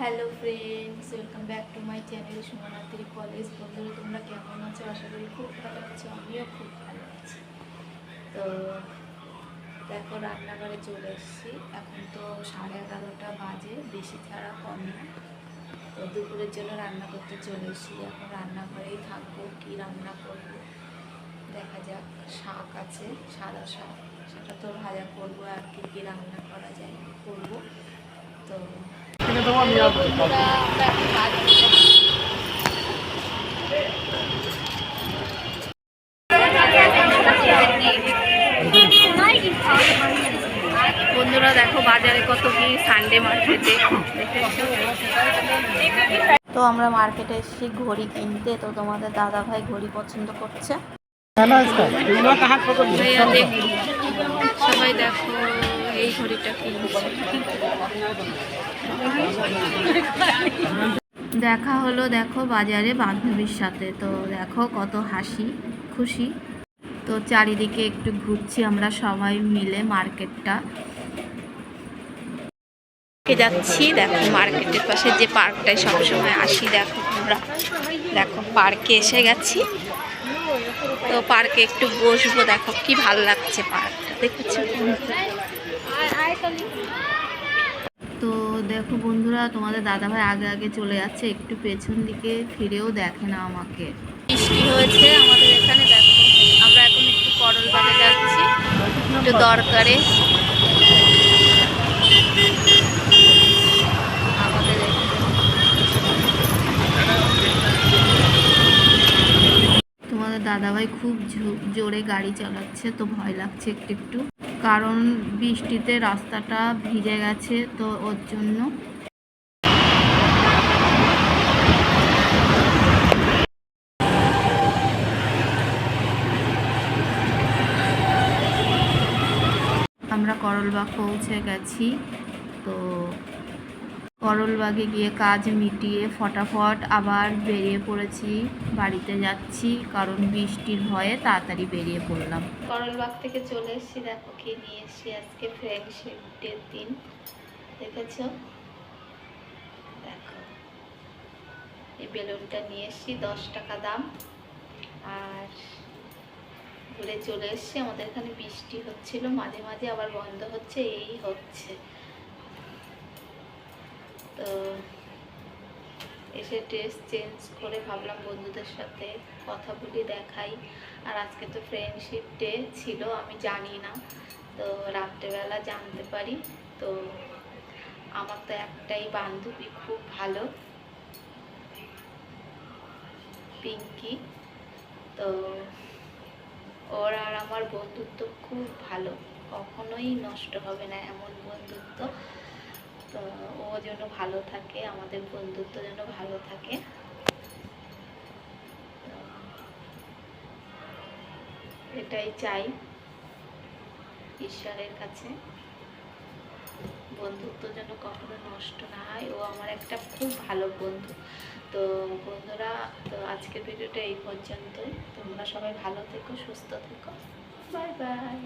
Hello friends welcome back to my channel সুমনাত্রী college বন্ধুরা তোমরা কেমন আছো? আশা করি খুব ভালো আছো, আমিও খুব ভালো আছি। তো দেখো, রান্নাঘরে চলে এসেছি। এখন তো সাড়ে এগারোটা বাজে, বেশি ছাড়া কম না। তো দুপুরের জন্য রান্না করতে চলে এসেছি। এখন রান্নাঘরেই থাকব, কী রান্না করব? দেখা যাক, শাক আছে, সাদা শাক। সেটা তো ভাজা করব আর কি, কী রান্না করা যায়, করব। তো এখন বাড়ি যাচ্ছি। বন্ধুরা দেখো বাজারে কত কি সানডে মার্কেটে তো আমরা মার্কেটে এসেছি ঘড়ি কিনতে। তো তোমাদের দাদা ভাই ঘড়ি পছন্দ করছে। দেখো সবাই দেখো এই ঘড়িটা দেখা হলো দেখো বাজারে বান্ধবীর সাথে। তো দেখো কত হাসি খুশি। তো চারিদিকে একটু ঘুরছি আমরা সবাই মিলে মার্কেটটা। যাচ্ছি? দেখো মার্কেটের পাশে যে পার্কটায় সবসময় আসি দেখো আমরা। দেখো পার্কে এসে গেছি। তো পার্কে একটু বসবো দেখো কি ভালো লাগছে পার্কটা। দেখেছ? তো দেখো বন্ধুরা, তোমাদের দাদাভাই আগে আগে চলে যাচ্ছে, একটু পেছন দিকে ফিরেও দেখে না আমাকে। বৃষ্টি হয়েছে, আমাদের এখানে দেখো, আমরা এখন একটু করল বাগে যাচ্ছি একটু দরকারে। তোমাদের দাদাভাই খুব জোরে গাড়ি চালাচ্ছে, তো ভয় লাগছে একটু একটু। কারণ বৃষ্টিতে রাস্তাটা ভিজে গেছে তো ওর জন্য। আমরা করলবাগ পৌঁছে গেছি তো করলবাগে গিয়ে কাজ মিটিয়ে ফটাফট আবার বেরিয়ে পড়েছি। বাড়িতে যাচ্ছি, কারণ বৃষ্টির ভয়ে তাড়াতাড়ি বেরিয়ে পড়লাম। করলবাগ থেকে চলে এসেছি, দেখো কি নিয়ে এসেছি আজকে ফ্রেন্ডশিপ ডের দিন। দেখেছ? দেখো। এই বেলুনটা নিয়ে এসেছি, দশ টাকা দাম। আর ঘুরে চলে এসেছি, আমাদের এখানে বৃষ্টি হচ্ছিল, মাঝে মাঝে আবার বন্ধ হচ্ছে, এই হচ্ছে। এসে ড্রেস চেঞ্জ করে ভাবলাম বন্ধুদের সাথে কথা বলি দেখাই। আর আজকে তো ফ্রেন্ডশিপ ডে ছিল, আমি জানি না। তো রাত্রেবেলা জানতে পারি। তো আমার তো একটাই বান্ধবী খুব ভালো, পিঙ্কি। তো ওর আর আমার বন্ধুত্ব খুব ভালো, কখনোই নষ্ট হবে না এমন বন্ধুত্ব। যেন ভালো থাকে, আমাদের বন্ধুত্ব যেন ভালো থাকে। এটাই চাই ঈশ্বরের কাছে। বন্ধুত্ব যেন কখনো নষ্ট না হয়। ও আমার একটা খুব ভালো বন্ধু। তো বন্ধুরা, তো আজকের ভিডিওটা এই পর্যন্তই। তোমরা সবাই ভালো থেকো, সুস্থ থেকো। Bye bye.